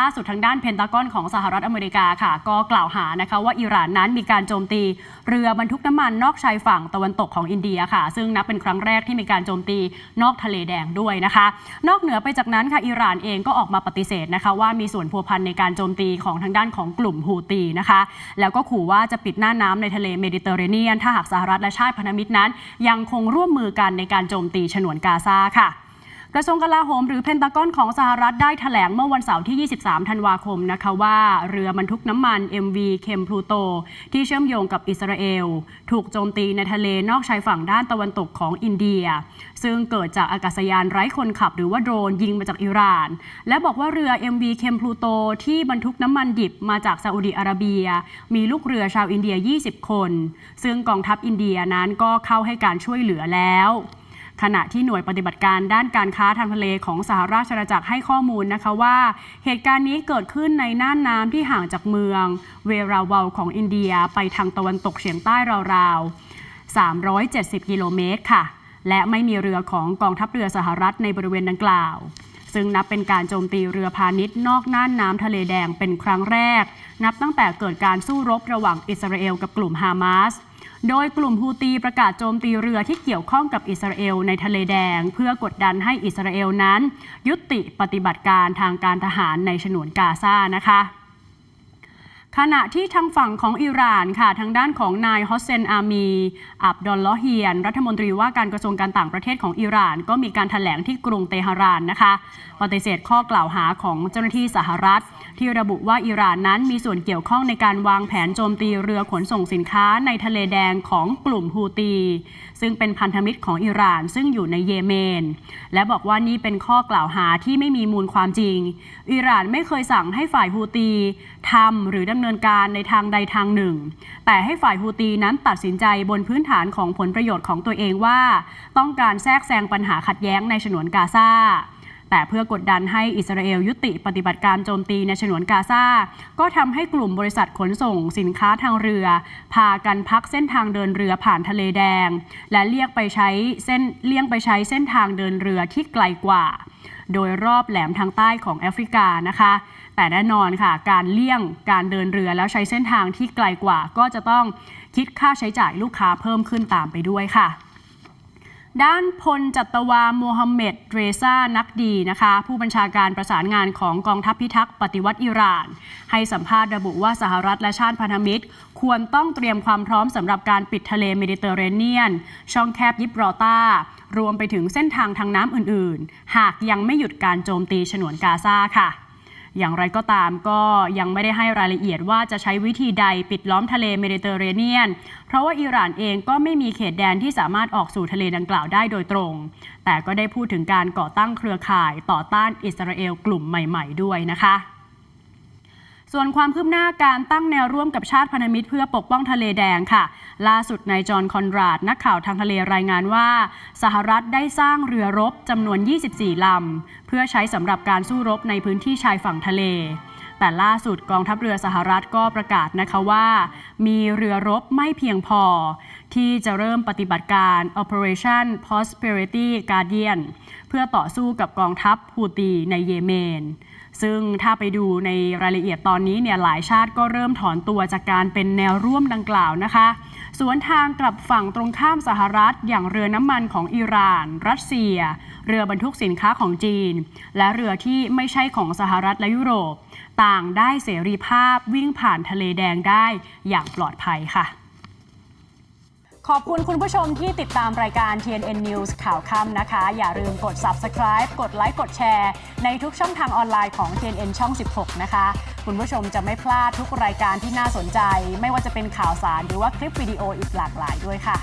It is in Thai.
ล่าสุดทางด้านเพนตากอนของสหรัฐอเมริกาค่ะ ก็กล่าวหานะคะว่าอิหร่านนั้นมีการโจมตี เรือบรรทุกน้ำมันนอกชายฝั่งตะวันตกของอินเดียค่ะ ซึ่งนับเป็นครั้งแรกที่มีการโจมตีนอกทะเลแดงด้วยนะคะ นอกเหนือไปจากนั้นค่ะอิหร่านเองก็ออกมาปฏิเสธนะคะ ว่ามีส่วนพัวพันในการโจมตีของทางด้านของกลุ่มฮูตีนะคะ แล้วก็ขู่ว่าจะปิดหน้าน้ำในทะเลเมดิเตอร์เรเนียน ถ้าหากสหรัฐและชาติพันธมิตรนั้น ยังคงร่วมมือกันในการโจมตีฉนวนกาซาค่ะ กระทรวงกลาโหมหรือเพนตากอนของสหรัฐได้ถแถลงเมื่อวันเสาร์ที่ 23 ธันวาคมนะคะว่าเรือบรรทุกน้ำมัน MV เคมพลูโต ที่เชื่อมโยงกับอิสราเอล ถูกโจมตีในทะเลนอกชายฝั่งด้านตะวันตกของอินเดีย ซึ่งเกิดจากอากาศยานไร้คนขับหรือว่าโดรนยิงมาจากอิหร่าน และบอกว่าเรือ MV เคมพลูโตที่บรรทุกน้ำมันดิบมาจากซาอุดิอาระเบีย มีลูกเรือชาวอินเดีย 20 คน ซึ่งกองทัพอินเดียนั้นก็เข้าให้การช่วยเหลือแล้ว ขณะที่หน่วยปฏิบัติการด้านการค้าทางทะเลของสหราชอาณาจักรให้ข้อมูลนะคะว่า เหตุการณ์นี้เกิดขึ้นในน่านน้ำที่ห่างจากเมือง เวราวาลของอินเดียไปทางตะวันตกเฉียงใต้ราวๆ 370 กิโลเมตรค่ะ และไม่มีเรือของกองทัพเรือสหรัฐในบริเวณดังกล่าว ซึ่งนับเป็นการโจมตีเรือพาณิชย์นอกน่านน้ำทะเลแดงเป็นครั้งแรก นับตั้งแต่เกิดการสู้รบระหว่างอิสราเอลกับกลุ่มฮามาส โดยกลุ่มฮูตีประกาศโจมตีเรือที่เกี่ยวข้องกับอิสราเอลในทะเลแดง เพื่อกดดันให้อิสราเอลนั้น ยุติปฏิบัติการทางการทหารในฉนวนกาซานะคะ ขณะที่ทางฝั่งของอิหร่านค่ะ ทางด้านของนายฮอสเซนอามี อับดอลลอฮเฮียน รัฐมนตรีว่าการกระทรวงการต่างประเทศของอิหร่าน ก็มีการถแถลงที่กรุงเตหะรานนะคะ ปฏิเสธข้อกล่าวหาของเจ้าหน้าที่สหรัฐ ที่ระบุว่าอิหร่านนั้นมีส่วนเกี่ยวข้องในการวางแผนโจมตีเรือขนส่งสินค้าในทะเลแดงของกลุ่มฮูตี ซึ่งเป็นพันธมิตรของอิหร่านซึ่งอยู่ในเยเมน และบอกว่านี่เป็นข้อกล่าวหาที่ไม่มีมูลความจริง อิหร่านไม่เคยสั่งให้ฝ่ายฮูตีทำหรือดำเนินการในทางใดทางหนึ่ง แต่ให้ฝ่ายฮูตีนั้นตัดสินใจบนพื้นฐานของผลประโยชน์ของตัวเองว่า ต้องการแทรกแซงปัญหาขัดแย้งในฉนวนกาซา แต่เพื่อกดดันให้อิสราเอลยุติปฏิบัติการโจมตีในฉนวนกาซา ก็ทำให้กลุ่มบริษัทขนส่งสินค้าทางเรือ พากันพักเส้นทางเดินเรือผ่านทะเลแดง และเลี่ยงไปใช้เส้นเลี่ยงไปใช้เส้นทางเดินเรือที่ไกลกว่า โดยรอบแหลมทางใต้ของแอฟริกานะคะ แต่แน่นอนค่ะ การเลี่ยงการเดินเรือแล้วใช้เส้นทางที่ไกลกว่า ก็จะต้องคิดค่าใช้จ่ายลูกค้าเพิ่มขึ้นตามไปด้วยค่ะ ด้านพลจัตวาโมฮัมเหม็ดเรซานักดีนะคะ ผู้บัญชาการประสานงานของกองทัพพิทักษ์ปฏิวัติอิหร่าน ให้สัมภาษณ์ระบุว่าสหรัฐและชาติพันธมิตร ควรต้องเตรียมความพร้อมสำหรับการปิดทะเลเมดิเตอร์เรเนียน ช่องแคบยิบรอตารวมไปถึงเส้นทางทางน้ำอื่นๆ หากยังไม่หยุดการโจมตีฉนวนกาซาค่ะ อย่างไรก็ตามก็ยังไม่ได้ให้รายละเอียดว่าจะใช้วิธีใดปิดล้อมทะเลเมดิเตอร์เรเนียน เพราะว่าอิหร่านเองก็ไม่มีเขตแดนที่สามารถออกสู่ทะเลดังกล่าวได้โดยตรง แต่ก็ได้พูดถึงการก่อตั้งเครือข่ายต่อต้านอิสราเอลกลุ่มใหม่ ๆ ด้วยนะคะ ส่วนความคืบหน้าการตั้งแนวร่วมกับชาติพันธมิตรเพื่อปกป้องทะเลแดงค่ะ ล่าสุดนายจอห์นคอนราดนักข่าวทางทะเลรายงานว่า สหรัฐได้สร้างเรือรบจำนวน 24 ลำ เพื่อใช้สำหรับการสู้รบในพื้นที่ชายฝั่งทะเล แต่ล่าสุดกองทัพเรือสหรัฐก็ประกาศนะคะว่า มีเรือรบไม่เพียงพอ ที่จะเริ่มปฏิบัติการ Operation Prosperity Guardian เพื่อต่อสู้กับกองทัพฮูตีในเยเมน ซึ่งถ้าไปดูในรายละเอียดตอนนี้เนี่ยหลายชาติก็เริ่มถอนตัวจากการเป็นแนวร่วมดังกล่าวนะคะ สวนทางกลับฝั่งตรงข้ามสหรัฐ อย่างเรือน้ำมันของอิหร่าน รัสเซีย เรือบรรทุกสินค้าของจีน และเรือที่ไม่ใช่ของสหรัฐและยุโรป ต่างได้เสรีภาพวิ่งผ่านทะเลแดงได้อย่างปลอดภัยค่ะ ขอบคุณคุณผู้ชมที่ติดตามรายการ TNN News ข่าวค่ำนะคะ อย่าลืมกด subscribe กดไลค์กดแชร์ ในทุกช่องทางออนไลน์ของ TNN ช่อง 16 นะคะ คุณผู้ชมจะไม่พลาดทุกรายการที่น่าสนใจ ไม่ว่าจะเป็นข่าวสารหรือว่าคลิปวิดีโออีกหลากหลายด้วยค่ะ